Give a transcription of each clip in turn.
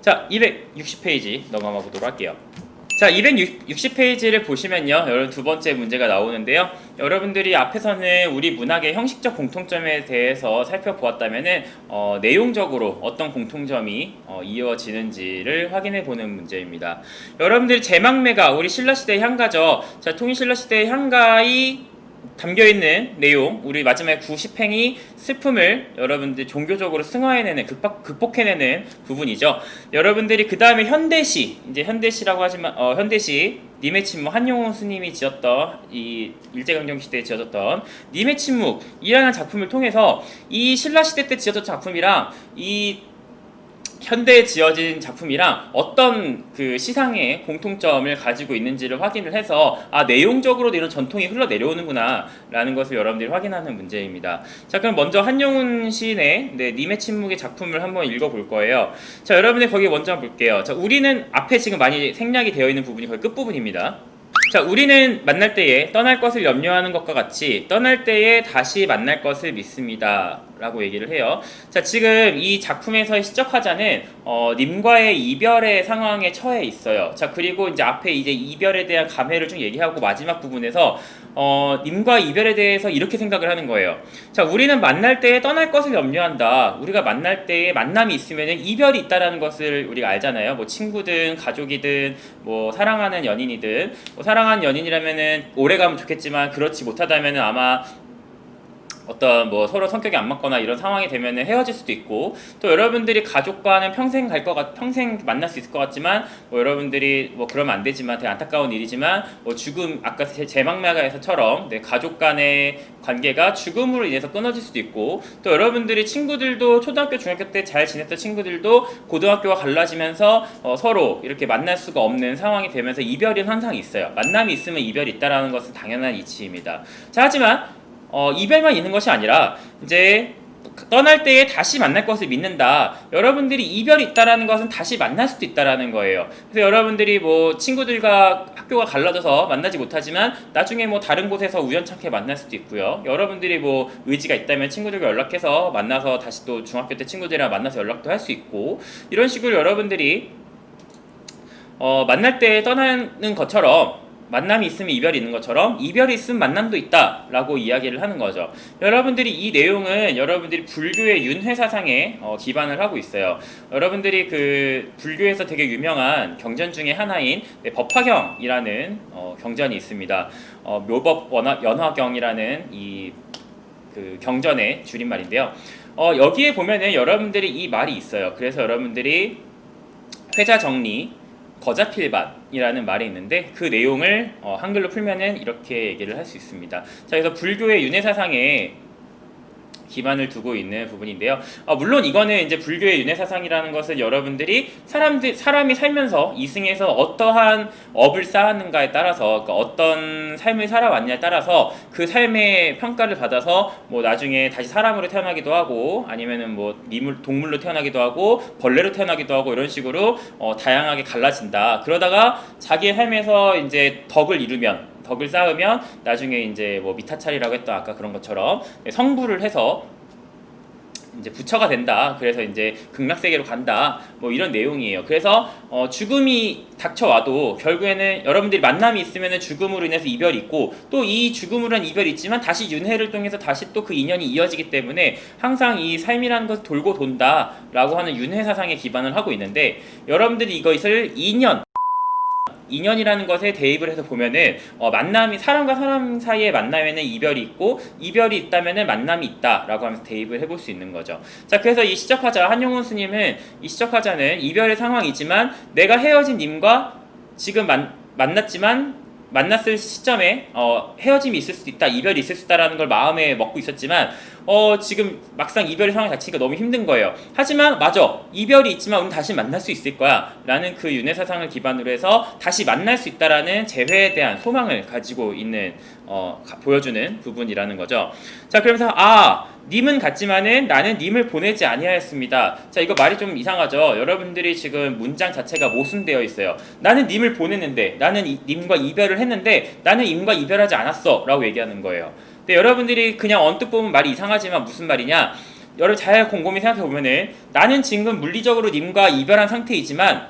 자, 260페이지 넘어가 보도록 할게요. 자, 260페이지를 보시면요. 여러분 두 번째 문제가 나오는데요. 여러분들이 앞에서는 우리 문학의 형식적 공통점에 대해서 살펴보았다면은 어, 내용적으로 어떤 공통점이 어, 이어지는지를 확인해 보는 문제입니다. 여러분들이 제막매가 우리 신라 시대의 향가죠. 자, 통일 신라 시대의 향가이 담겨 있는 내용, 우리 마지막에 구십행이 슬픔을 여러분들 종교적으로 승화해내는 극복, 극복해내는 부분이죠. 여러분들이 그 다음에 현대시, 이제 현대시라고 하지만 어, 현대시 님의 침묵 한용운 스님이 지었던 이 일제강점기 시대에 지어졌던 님의 침묵이라는 작품을 통해서 이 신라 시대 때 지어졌던 작품이랑 이 현대에 지어진 작품이랑 어떤 그 시상의 공통점을 가지고 있는지를 확인을 해서 아 내용적으로도 이런 전통이 흘러내려오는구나라는 것을 여러분들이 확인하는 문제입니다. 자 그럼 먼저 한용운 시인의 네, 님의 침묵의 작품을 한번 읽어볼 거예요. 자 여러분들 거기 먼저 볼게요. 자 우리는 앞에 지금 많이 생략이 되어 있는 부분이 거의 끝 부분입니다. 자, 우리는 만날 때에 떠날 것을 염려하는 것과 같이 떠날 때에 다시 만날 것을 믿습니다. 라고 얘기를 해요. 자, 지금 이 작품에서의 시적화자는 어, 님과의 이별의 상황에 처해 있어요. 자, 그리고 이제 앞에 이제 이별에 대한 감회를 좀 얘기하고 마지막 부분에서 어, 님과 이별에 대해서 이렇게 생각을 하는 거예요. 자, 우리는 만날 때에 떠날 것을 염려한다. 우리가 만날 때에 만남이 있으면 이별이 있다라는 것을 우리가 알잖아요. 뭐 친구든 가족이든 뭐 사랑하는 연인이든 뭐 사랑하는 연인이라면은 오래 가면 좋겠지만 그렇지 못하다면은 아마 어떤 뭐 서로 성격이 안 맞거나 이런 상황이 되면은 헤어질 수도 있고 또 여러분들이 가족과는 평생 갈 것 같, 평생 만날 수 있을 것 같지만 뭐 여러분들이 뭐 그러면 안 되지만 되게 안타까운 일이지만 뭐 죽음 아까 제- 제막매가에서처럼 네, 가족 간의 관계가 죽음으로 인해서 끊어질 수도 있고 또 여러분들이 친구들도 초등학교 중학교 때 잘 지냈던 친구들도 고등학교가 갈라지면서 어, 서로 이렇게 만날 수가 없는 상황이 되면서 이별인 현상이 있어요. 만남이 있으면 이별이 있다라는 것은 당연한 이치입니다. 자 하지만 어, 이별만 있는 것이 아니라 이제 떠날 때에 다시 만날 것을 믿는다. 여러분들이 이별이 있다라는 것은 다시 만날 수도 있다라는 거예요. 그래서 여러분들이 뭐 친구들과 학교가 갈라져서 만나지 못하지만 나중에 뭐 다른 곳에서 우연찮게 만날 수도 있고요. 여러분들이 뭐 의지가 있다면 친구들과 연락해서 만나서 다시 또 중학교 때 친구들이랑 만나서 연락도 할 수 있고 이런 식으로 여러분들이 어, 만날 때 떠나는 것처럼 만남이 있으면 이별이 있는 것처럼 이별이 있으면 만남도 있다라고 이야기를 하는 거죠. 여러분들이 이 내용은 여러분들이 불교의 윤회 사상에 어, 기반을 하고 있어요. 여러분들이 그 불교에서 되게 유명한 경전 중에 하나인 네, 법화경이라는 어, 경전이 있습니다. 어, 묘법 원화, 연화경이라는 이 그 경전의 줄임말인데요. 어, 여기에 보면은 여러분들이 이 말이 있어요. 그래서 여러분들이 회자 정리 거자필반이라는 말이 있는데 그 내용을 어, 한글로 풀면은 이렇게 얘기를 할 수 있습니다. 자, 그래서 불교의 윤회 사상에 기반을 두고 있는 부분인데요. 어, 물론 이거는 이제 불교의 윤회 사상이라는 것은 여러분들이 사람들 사람이 살면서 이승에서 어떠한 업을 쌓았는가에 따라서 그러니까 어떤 삶을 살아왔냐에 따라서 그 삶의 평가를 받아서 뭐 나중에 다시 사람으로 태어나기도 하고 아니면은 뭐 미물 동물로 태어나기도 하고 벌레로 태어나기도 하고 이런 식으로 어, 다양하게 갈라진다. 그러다가 자기의 삶에서 이제 덕을 이루면 덕을 쌓으면 나중에 이제 뭐 미타찰이라고 했던 아까 그런 것처럼 성불을 해서 이제 부처가 된다. 그래서 이제 극락 세계로 간다. 뭐 이런 내용이에요. 그래서 어, 죽음이 닥쳐와도 결국에는 여러분들이 만남이 있으면 죽음으로 인해서 이별이 있고 또 이 죽음으로 한 이별이 있지만 다시 윤회를 통해서 다시 또 그 인연이 이어지기 때문에 항상 이 삶이라는 것을 돌고 돈다라고 하는 윤회 사상에 기반을 하고 있는데 여러분들이 이것을 인연 인연이라는 것에 대입을 해서 보면은 어, 만남이 사람과 사람 사이의 만남에는 이별이 있고 이별이 있다면은 만남이 있다라고 하면서 대입을 해볼 수 있는 거죠. 자 그래서 이 시적하자 한용운 스님은 이 시적하자는 이별의 상황이지만 내가 헤어진 님과 지금 만, 만났지만 만났을 시점에 어, 헤어짐이 있을 수도 있다, 이별이 있을 수 있다라는 걸 마음에 먹고 있었지만 어, 지금 막상 이별의 상황 자체가 너무 힘든 거예요. 하지만 맞아, 이별이 있지만 우리 다시 만날 수 있을 거야라는 그 윤회 사상을 기반으로 해서 다시 만날 수 있다라는 재회에 대한 소망을 가지고 있는 어, 가- 보여주는 부분이라는 거죠. 자, 그러면서 아 님은 같지만은 나는 님을 보내지 아니하였습니다. 자, 이거 말이 좀 이상하죠. 여러분들이 지금 문장 자체가 모순되어 있어요. 나는 님을 보냈는데, 나는 이- 님과 이별을 했는데, 나는 님과 이별하지 않았어라고 얘기하는 거예요. 근데 여러분들이 그냥 언뜻 보면 말이 이상하지만 무슨 말이냐? 여러분 잘 곰곰이 생각해 보면은 나는 지금 물리적으로 님과 이별한 상태이지만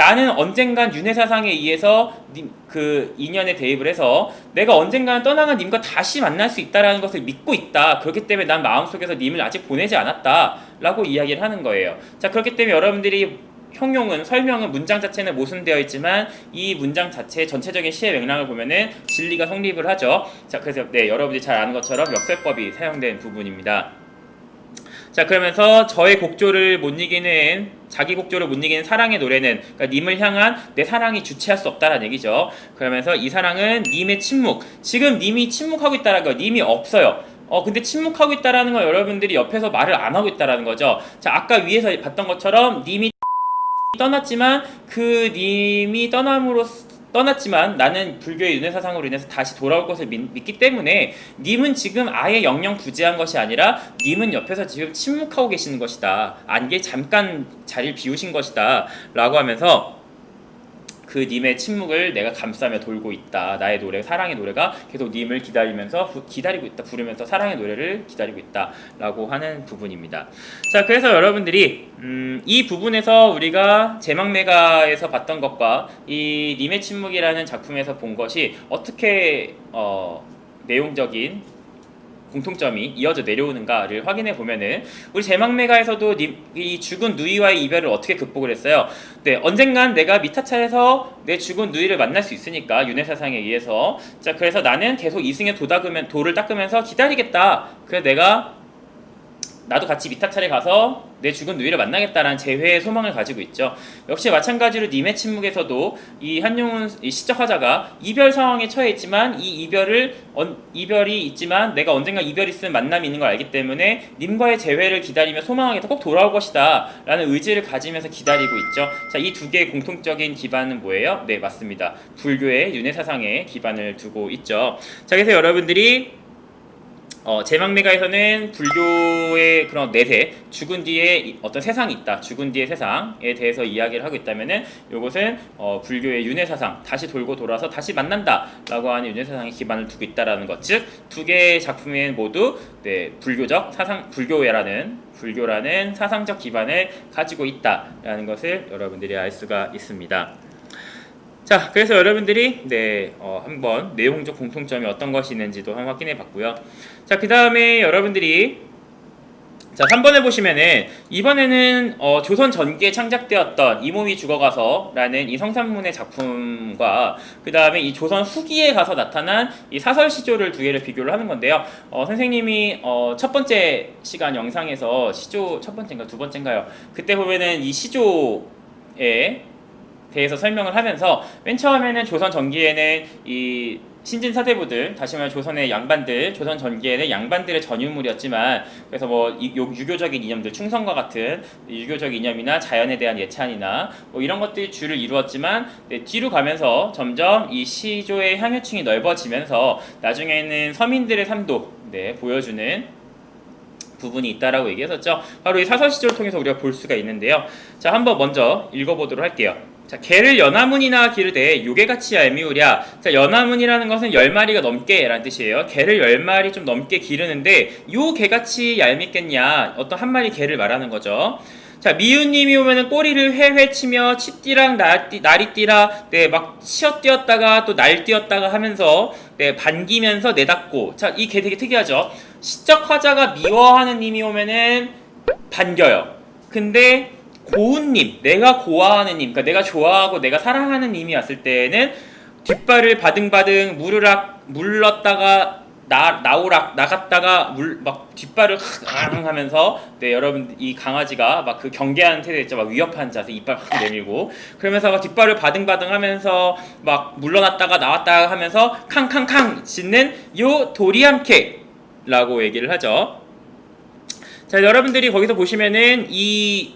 나는 언젠간 윤회 사상에 의해서 님, 그 인연에 대입을 해서 내가 언젠간 떠나간 님과 다시 만날 수 있다라는 것을 믿고 있다. 그렇기 때문에 난 마음속에서 님을 아직 보내지 않았다라고 이야기를 하는 거예요. 자 그렇기 때문에 여러분들이 형용은 설명은 문장 자체는 모순되어 있지만 이 문장 자체의 전체적인 시의 맥락을 보면은 진리가 성립을 하죠. 자 그래서 네 여러분들이 잘 아는 것처럼 역설법이 사용된 부분입니다. 자 그러면서 저의 곡조를 못 이기는 자기 곡조를 못 이기는 사랑의 노래는 그러니까 님을 향한 내 사랑이 주체할 수 없다라는 얘기죠. 그러면서 이 사랑은 님의 침묵. 지금 님이 침묵하고 있다라는 거 님이 없어요. 어 근데 침묵하고 있다라는 건 여러분들이 옆에서 말을 안 하고 있다라는 거죠. 자 아까 위에서 봤던 것처럼 님이 떠났지만 그 님이 떠남으로 떠났지만 나는 불교의 윤회 사상으로 인해서 다시 돌아올 것을 믿, 기 때문에 님은 지금 아예 영영 부재한 것이 아니라 님은 옆에서 지금 침묵하고 계시는 것이다. 안개 잠깐 자리를 비우신 것이다 라고 하면서 그 님의 침묵을 내가 감싸며 돌고 있다. 나의 노래, 사랑의 노래가 계속 님을 기다리면서 부- 기다리고 있다. 부르면서 사랑의 노래를 기다리고 있다라고 하는 부분입니다. 자, 그래서 여러분들이 음, 이 부분에서 우리가 제막메가에서 봤던 것과 이 님의 침묵이라는 작품에서 본 것이 어떻게 어, 내용적인 공통점이 이어져 내려오는가를 확인해 보면은 우리 제막메가에서도 님- 이 죽은 누이와의 이별을 어떻게 극복을 했어요? 네, 언젠간 내가 미타차에서 내 죽은 누이를 만날 수 있으니까 윤회 사상에 의해서 자 그래서 나는 계속 이승에 도닦으면 돌을 닦으면서 기다리겠다. 그래서 내가 나도 같이 미타차에 가서 내 죽은 누이를 만나겠다라는 재회의 소망을 가지고 있죠. 역시 마찬가지로 님의 침묵에서도 이 한용운 이 시적 화자가 이별 상황에 처해 있지만 이 이별을 언- 이별이 있지만 내가 언젠가 이별이 있으면 만남이 있는 걸 알기 때문에 님과의 재회를 기다리며 소망하게 꼭 돌아올 것이다라는 의지를 가지면서 기다리고 있죠. 자, 이 두 개의 공통적인 기반은 뭐예요? 네, 맞습니다. 불교의 윤회 사상에 기반을 두고 있죠. 자, 그래서 여러분들이 어, 제막메가에서는 불교의 그런 내세, 죽은 뒤에 이- 어떤 세상이 있다, 죽은 뒤의 세상에 대해서 이야기를 하고 있다면은 이것은 어, 불교의 윤회 사상, 다시 돌고 돌아서 다시 만난다라고 하는 윤회 사상에 기반을 두고 있다라는 것, 즉 두 개의 작품엔 모두 네, 불교적 사상, 불교라는 불교라는 사상적 기반을 가지고 있다라는 것을 여러분들이 알 수가 있습니다. 자, 그래서 여러분들이 네 어, 한번 내용적 공통점이 어떤 것이 있는지도 한번 확인해 봤고요. 자, 그 다음에 여러분들이 자, 3번에 보시면은 이번에는 어, 조선 전기에 창작되었던 이 몸이 죽어가서라는 이 성산문의 작품과 그 다음에 이 조선 후기에 가서 나타난 이 사설 시조를 두 개를 비교를 하는 건데요. 어, 선생님이 어, 첫 번째 시간 영상에서 시조 첫 번째인가 두 번째인가요? 그때 보면은 이 시조에 대해서 설명을 하면서 맨 처음에는 조선 전기에는 이 신진 사대부들 다시 말해 조선의 양반들 조선 전기에는 양반들의 전유물이었지만 그래서 뭐 유교적인 이념들 충성과 같은 유교적 이념이나 자연에 대한 예찬이나 뭐 이런 것들이 주를 이루었지만 네, 뒤로 가면서 점점 이 시조의 향유층이 넓어지면서 나중에는 서민들의 삶도 네, 보여주는 부분이 있다라고 얘기했었죠. 바로 이 사설 시조를 통해서 우리가 볼 수가 있는데요. 자, 한번 먼저 읽어보도록 할게요. 자, 개를 연화문이나 기르되 요괴같이 얄미우랴. 자, 연화문이라는 것은 열 마리가 넘게 라는 뜻이에요. 개를 열 마리 좀 넘게 기르는데 요 개같이 얄밉겠냐? 어떤 한 마리 개를 말하는 거죠. 자, 미우님이 오면은 꼬리를 회회 치며 치띠랑 날띠, 나리띠라, 네, 막 치어 뛰었다가 또 날 뛰었다가 하면서, 네, 반기면서 내닫고. 자, 이 개 되게 특이하죠? 시적 화자가 미워하는 님이 오면은 반겨요. 근데 고운님, 내가 고아하는 님, 그러니까 내가 좋아하고 내가 사랑하는 님이 왔을 때는 뒷발을 바등바등 무르락 물렀다가 나 나오락 나갔다가 물 막 뒷발을 흑 하면서 네 여러분 이 강아지가 막 그 경계하는 태도 있죠 막 위협하는 자세 이빨 확 내밀고 그러면서 막 뒷발을 바등바등 하면서 막 물러났다가 나왔다가 하면서 캉캉캉 짖는 요 도리암캐라고 얘기를 하죠. 자 여러분들이 거기서 보시면은 이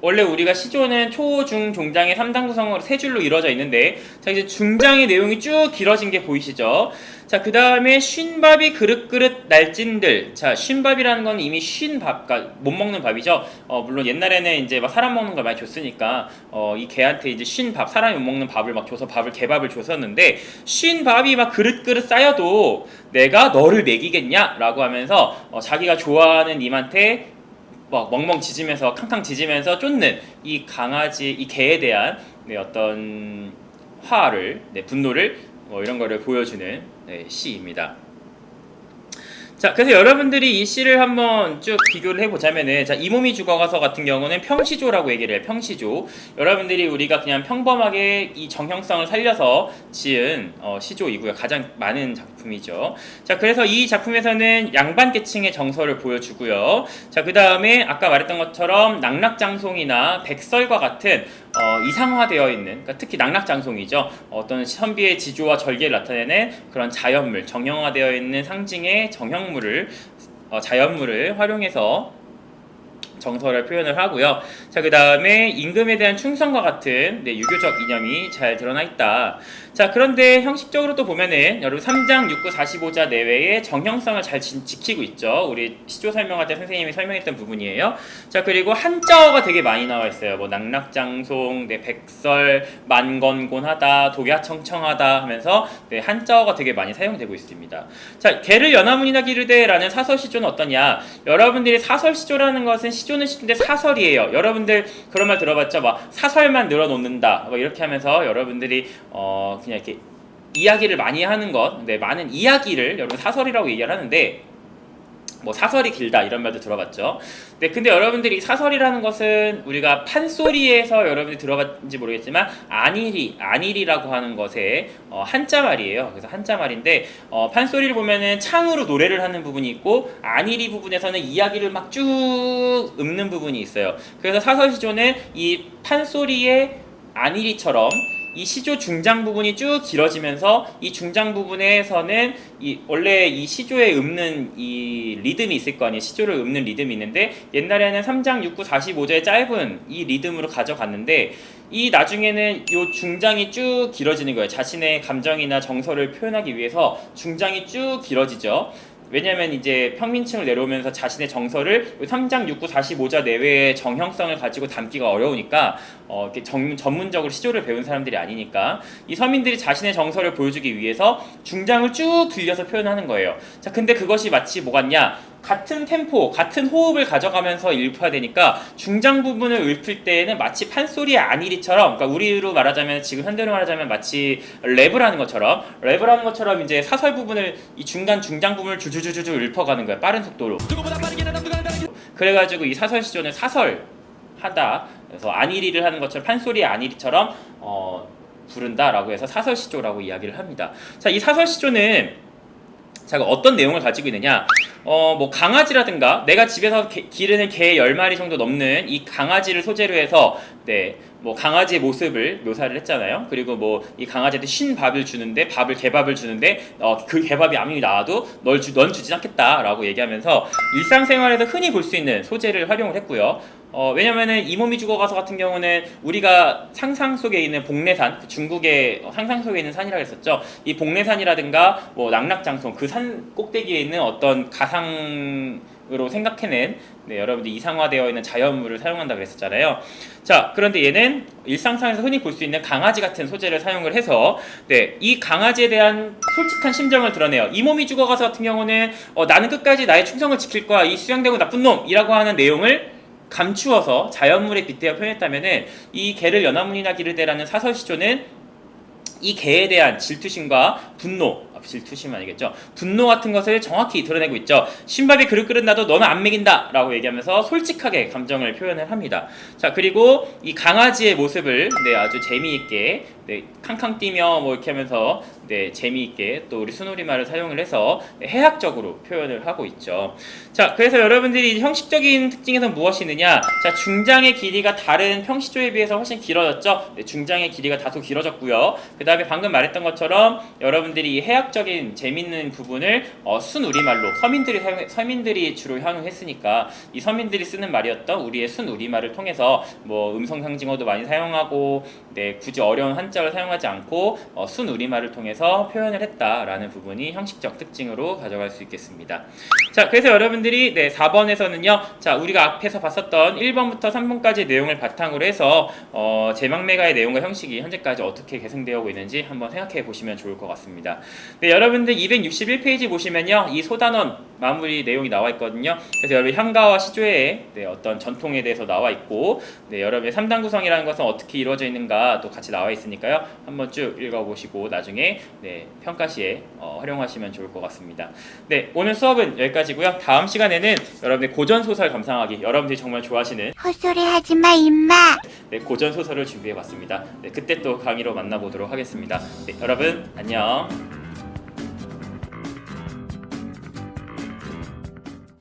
원래 우리가 시조는 초, 중, 종장의 3단 구성으로 세 줄로 이루어져 있는데 자 이제 중장의 내용이 쭉 길어진 게 보이시죠? 자 그 다음에 쉰밥이 그릇그릇 날찐들 자 쉰밥이라는 건 이미 쉰밥 그러니까 못 먹는 밥이죠 어 물론 옛날에는 이제 막 사람 먹는 걸 많이 줬으니까 어 이 개한테 이제 쉰밥 사람이 못 먹는 밥을 막 줘서 밥을 개밥을 줬었는데 쉰밥이 막 그릇그릇 쌓여도 내가 너를 먹이겠냐라고 하면서 어, 자기가 좋아하는 님한테 막 멍멍 짖으면서 캉캉 짖으면서 쫓는 이 강아지 이 개에 대한 네, 어떤 화를 네, 분노를 뭐 이런 거를 보여주는 네, 시입니다. 자, 그래서 여러분들이 이 시를 한번 쭉 비교를 해보자면은, 자, 이 몸이 죽어가서 같은 경우는 평시조라고 얘기를 해요. 평시조. 여러분들이 우리가 그냥 평범하게 이 정형성을 살려서 지은 어, 시조이고요. 가장 많은 작품이죠. 자, 그래서 이 작품에서는 양반계층의 정서를 보여주고요. 자, 그 다음에 아까 말했던 것처럼 낙락장송이나 백설과 같은 어, 이상화되어 있는, 그러니까 특히 낙락장송이죠. 어떤 선비의 지조와 절개를 나타내는 그런 자연물, 정형화되어 있는 상징의 정형물을 어, 자연물을 활용해서 정서를 표현을 하고요. 자, 그 다음에 임금에 대한 충성과 같은 네, 유교적 이념이 잘 드러나 있다. 자, 그런데 형식적으로 또 보면은 여러분 3장 6, 9, 45자 내외의 정형성을 잘 지, 지키고 있죠. 우리 시조 설명할 때 선생님이 설명했던 부분이에요. 자, 그리고 한자어가 되게 많이 나와 있어요. 뭐 낙락장송, 네, 백설, 만건곤하다, 독야청청하다 하면서 네, 한자어가 되게 많이 사용되고 있습니다. 자, 개를 연화문이나 기르되라는 사설 시조는 어떠냐? 여러분들이 사설 시조라는 것은 시조는 시조인데 사설이에요. 여러분들 그런 말 들어봤죠? 막 사설만 늘어놓는다. 뭐 이렇게 하면서 여러분들이 어 그냥 이렇게 이야기를 많이 하는 것, 네, 많은 이야기를 여러분 사설이라고 얘기를 하는데 뭐 사설이 길다 이런 말도 들어봤죠. 네, 근데 여러분들이 사설이라는 것은 우리가 판소리에서 여러분들이 들어봤는지 모르겠지만 안일이 안일이라고 하는 것의 어, 한자 말이에요. 그래서 한자 말인데 어, 판소리를 보면은 창으로 노래를 하는 부분이 있고 안일이 부분에서는 이야기를 막 쭉 읊는 부분이 있어요. 그래서 사설 시조는 이 판소리의 안일이처럼 이 시조 중장 부분이 쭉 길어지면서 이 중장 부분에서는 이 원래 이 시조에 읊는 이 리듬이 있을 거 아니에요. 시조를 읊는 리듬이 있는데 옛날에는 3장 6, 9, 45제의 짧은 이 리듬으로 가져갔는데 이 나중에는 요 중장이 쭉 길어지는 거예요. 자신의 감정이나 정서를 표현하기 위해서 중장이 쭉 길어지죠. 왜냐하면 이제 평민층을 내려오면서 자신의 정서를 3장 6, 9, 45자 내외의 정형성을 가지고 담기가 어려우니까 어, 이렇게 정, 전문적으로 시조를 배운 사람들이 아니니까 이 서민들이 자신의 정서를 보여주기 위해서 중장을 쭉 길려서 표현하는 거예요. 자, 근데 그것이 마치 뭐 같냐? 같은 템포, 같은 호흡을 가져가면서 읊어야 되니까 중장 부분을 읊을 때에는 마치 판소리의 안일이처럼, 그러니까 우리로 말하자면 지금 현대로 말하자면 마치 랩을 하는 것처럼 랩을 하는 것처럼 이제 사설 부분을 이 중간 중장 부분을 줄줄줄줄 읊어가는 거예요. 빠른 속도로. 그래가지고 이 사설 시조는 사설 하다. 그래서 안일이를 하는 것처럼 판소리의 안일이처럼 어, 부른다라고 해서 사설 시조라고 이야기를 합니다. 자, 이 사설 시조는 자, 어떤 내용을 가지고 있느냐? 어, 뭐 강아지라든가 내가 집에서 개- 기르는 개 10마리 정도 넘는 이 강아지를 소재로 해서 네, 뭐 강아지의 모습을 묘사를 했잖아요. 그리고 뭐 이 강아지한테 신 밥을 주는데 밥을 개밥을 주는데 어, 그 개밥이 아무리 나와도 널 주, 넌 주진 않겠다라고 얘기하면서 일상생활에서 흔히 볼 수 있는 소재를 활용을 했고요. 어, 왜냐면은 이 몸이 죽어가서 같은 경우는 우리가 상상 속에 있는 복례산, 그 중국의 상상 속에 있는 산이라고 했었죠. 이 복례산이라든가 뭐 낙락장송 그산 꼭대기에 있는 어떤 가상 으로 생각해낸 네, 여러분들 이상화되어 있는 자연물을 사용한다 그랬었잖아요. 자, 그런데 얘는 일상상에서 흔히 볼 수 있는 강아지 같은 소재를 사용을 해서 네, 이 강아지에 대한 솔직한 심정을 드러내요. 이 몸이 죽어가서 같은 경우는 어, 나는 끝까지 나의 충성을 지킬 거야. 이 수양되고 나쁜 놈이라고 하는 내용을 감추어서 자연물에 빗대어 표현했다면은 이 개를 연화문이나 기르되라는 사설 시조는 이 개에 대한 질투심과 분노, 아, 질투심 아니겠죠? 분노 같은 것을 정확히 드러내고 있죠. 신밥이 그릇 그릇 나도 너는 안 먹인다 라고 얘기하면서 솔직하게 감정을 표현을 합니다. 자 그리고 이 강아지의 모습을 네 아주 재미있게 네 캉캉 뛰며 뭐 이렇게 하면서 네 재미있게 또 우리 순우리말을 사용을 해서 네, 해학적으로 표현을 하고 있죠. 자 그래서 여러분들이 형식적인 특징에서 무엇이 있느냐? 자 중장의 길이가 다른 평시조에 비해서 훨씬 길어졌죠. 네, 중장의 길이가 다소 길어졌고요. 그 다음에 방금 말했던 것처럼 여러분들이 이 해학적인 재밌는 부분을 어, 순우리말로 서민들이 사용, 서민들이 주로 사용했으니까 이 서민들이 쓰는 말이었던 우리의 순우리말을 통해서 뭐 음성 상징어도 많이 사용하고 네 굳이 어려운 한자를 사용하지 않고 어, 순우리말을 통해서 표현을 했다라는 부분이 형식적 특징으로 가져갈 수 있겠습니다. 자, 그래서 여러분들이 네, 4번에서는요. 자, 우리가 앞에서 봤었던 1번부터 3번까지 내용을 바탕으로 해서 어, 제망 매가의 내용과 형식이 현재까지 어떻게 계승되어 오고 있는지 한번 생각해 보시면 좋을 것 같습니다. 네, 여러분들 261페이지 보시면요. 이 소단원 마무리 내용이 나와 있거든요. 그래서 여러분 향가와 시조의 네, 어떤 전통에 대해서 나와 있고 네, 여러분의 3단 구성이라는 것은 어떻게 이루어져 있는가 또 같이 나와 있으니까요. 한번 쭉 읽어 보시고 나중에 네, 평가 시에 어, 활용하시면 좋을 것 같습니다. 네, 오늘 수업은 여기까지고요. 다음 시간에는 여러분의 고전 소설 감상하기 여러분들이 정말 좋아하시는 헛소리 하지 마, 임마. 네, 고전 소설을 준비해 봤습니다. 네, 그때 또 강의로 만나보도록 하겠습니다. 네, 여러분 안녕.